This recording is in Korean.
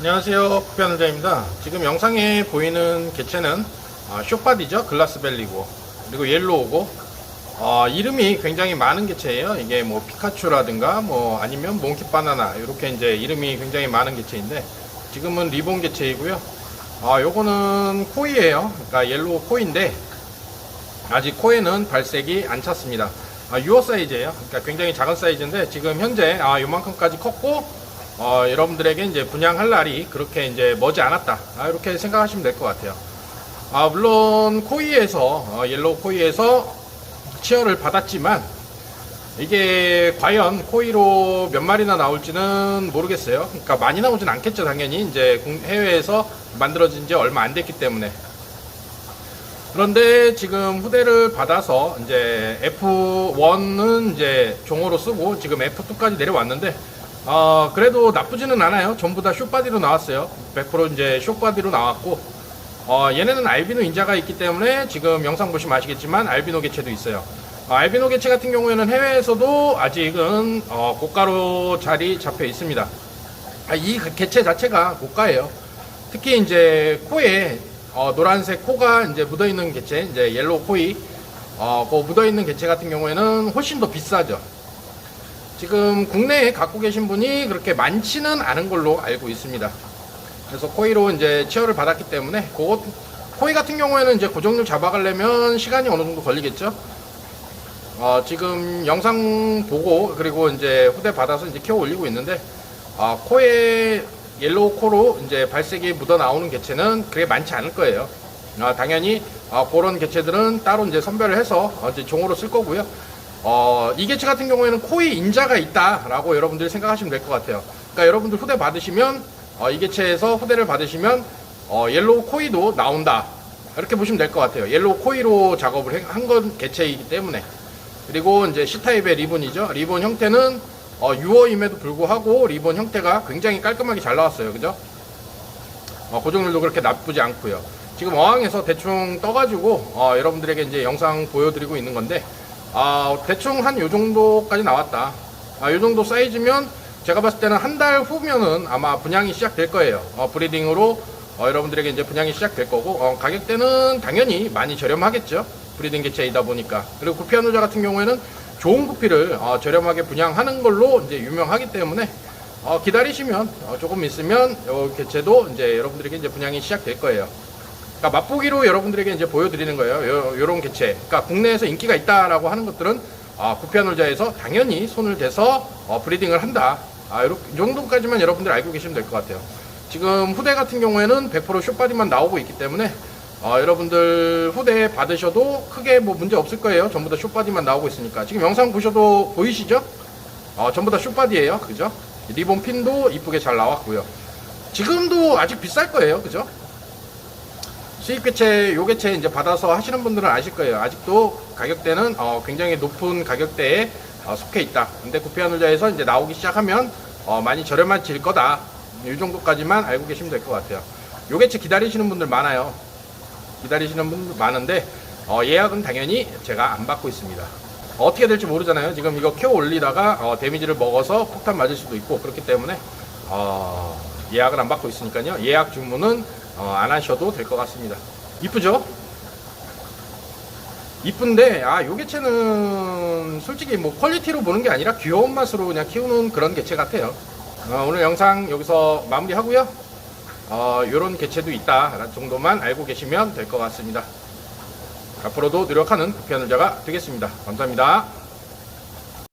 안녕하세요. 국변의자입니다. 지금 영상에 보이는 개체는 아, 쇼바디죠? 글라스벨리고. 그리고 옐로우고. 어, 이름이 굉장히 많은 개체예요. 이게 뭐 피카츄라든가 뭐 아니면 몽키바나나 이렇게 이제 이름이 굉장히 많은 개체인데 지금은 리본 개체이고요. 아, 요거는 코이에요. 그러니까 옐로우 코이인데 아직 코에는 발색이 안 찼습니다. 아, 유어 사이즈예요. 그러니까 굉장히 작은 사이즈인데 지금 현재 아, 요만큼까지 컸고 어, 여러분들에게 이제 분양할 날이 그렇게 이제 머지 않았다. 아, 이렇게 생각하시면 될 것 같아요. 아, 물론 코이에서 어, 옐로우 코이에서 치어를 받았지만 이게 과연 코이로 몇 마리나 나올지는 모르겠어요. 그러니까 많이 나오진 않겠죠, 당연히 이제 국- 해외에서 만들어진 지 얼마 안 됐기 때문에. 그런데 지금 후대를 받아서 이제 F1은 이제 종으로 쓰고 지금 F2까지 내려왔는데 어, 그래도 나쁘지는 않아요. 전부 다 숏바디로 나왔어요. 100% 이제 숏바디로 나왔고 어, 얘네는 알비노 인자가 있기 때문에 지금 영상 보시면 아시겠지만 알비노 개체도 있어요. 어, 알비노 개체 같은 경우에는 해외에서도 아직은 어, 고가로 자리 잡혀 있습니다. 아, 이 개체 자체가 고가예요. 특히 이제 코에 어, 노란색 코가 이제 묻어 있는 개체, 이제 옐로우 코이, 어, 그 묻어 있는 개체 같은 경우에는 훨씬 더 비싸죠. 지금 국내에 갖고 계신 분이 그렇게 많지는 않은 걸로 알고 있습니다. 그래서 코이로 이제 치어를 받았기 때문에 그것 코이 같은 경우에는 이제 고정률 잡아가려면 시간이 어느 정도 걸리겠죠. 어, 지금 영상 보고 그리고 이제 후대 받아서 이제 키워 올리고 있는데 아, 코에 옐로우 코로 이제 발색이 묻어 나오는 개체는 그게 많지 않을 거예요. 아, 당연히 아, 그런 개체들은 따로 이제 선별을 해서 어, 이제 종으로 쓸 거고요. 어, 이 개체 같은 경우에는 코이 인자가 있다라고 여러분들이 생각하시면 될 것 같아요. 그러니까 여러분들 후대 받으시면 어, 이 개체에서 후대를 받으시면 어, 옐로우 코이도 나온다. 이렇게 보시면 될 것 같아요. 옐로우 코이로 작업을 한 건 개체이기 때문에. 그리고 이제 C타입의 리본이죠. 리본 형태는 어, 6호임에도 불구하고 리본 형태가 굉장히 깔끔하게 잘 나왔어요. 그죠? 어, 고정률도 그렇게 나쁘지 않고요. 지금 어항에서 대충 떠가지고 어, 여러분들에게 이제 영상 보여드리고 있는 건데 아, 대충 한 요 정도까지 나왔다. 아, 요 정도 사이즈면 제가 봤을 때는 한 달 후면은 아마 분양이 시작될 거예요. 어, 브리딩으로 어, 여러분들에게 이제 분양이 시작될 거고 어, 가격대는 당연히 많이 저렴하겠죠. 브리딩 개체이다 보니까 그리고 구피아노자 같은 경우에는 좋은 구피를 어, 저렴하게 분양하는 걸로 이제 유명하기 때문에 어, 기다리시면 어, 조금 있으면 요 개체도 이제 여러분들에게 이제 분양이 시작될 거예요. 그러니까 맛보기로 여러분들에게 이제 보여드리는 거예요. 요, 요런 개체. 그러니까 국내에서 인기가 있다라고 하는 것들은 아, 구피아놀자에서 당연히 손을 대서 어, 브리딩을 한다. 아, 요렇게, 이 정도까지만 여러분들 알고 계시면 될 것 같아요. 지금 후대 같은 경우에는 100% 숏바디만 나오고 있기 때문에 어, 여러분들 후대 받으셔도 크게 뭐 문제 없을 거예요. 전부 다 숏바디만 나오고 있으니까. 지금 영상 보셔도 보이시죠? 어, 전부 다 숏바디예요. 그죠? 리본 핀도 이쁘게 잘 나왔고요. 지금도 아직 비쌀 거예요. 그죠? 수입 개체, 요 개체 이제 받아서 하시는 분들은 아실 거예요. 아직도 가격대는 어, 굉장히 높은 가격대에 어, 속해 있다. 근데 구피아놀자에서 이제 나오기 시작하면 어, 많이 저렴해질 거다. 이 정도까지만 알고 계시면 될 것 같아요. 요 개체 기다리시는 분들 많아요. 기다리시는 분들 많은데 어, 예약은 당연히 제가 안 받고 있습니다. 어떻게 될지 모르잖아요. 지금 이거 키워 올리다가 어, 데미지를 먹어서 폭탄 맞을 수도 있고 그렇기 때문에 어, 예약을 안 받고 있으니까요. 예약 주문은 어, 안 하셔도 될 것 같습니다. 이쁘죠? 이쁜데 아 요 개체는 솔직히 뭐 퀄리티로 보는 게 아니라 귀여운 맛으로 그냥 키우는 그런 개체 같아요. 어, 오늘 영상 여기서 마무리 하고요. 어, 요런 개체도 있다 라는 정도만 알고 계시면 될 것 같습니다. 앞으로도 노력하는 구피하늘자가 되겠습니다. 감사합니다.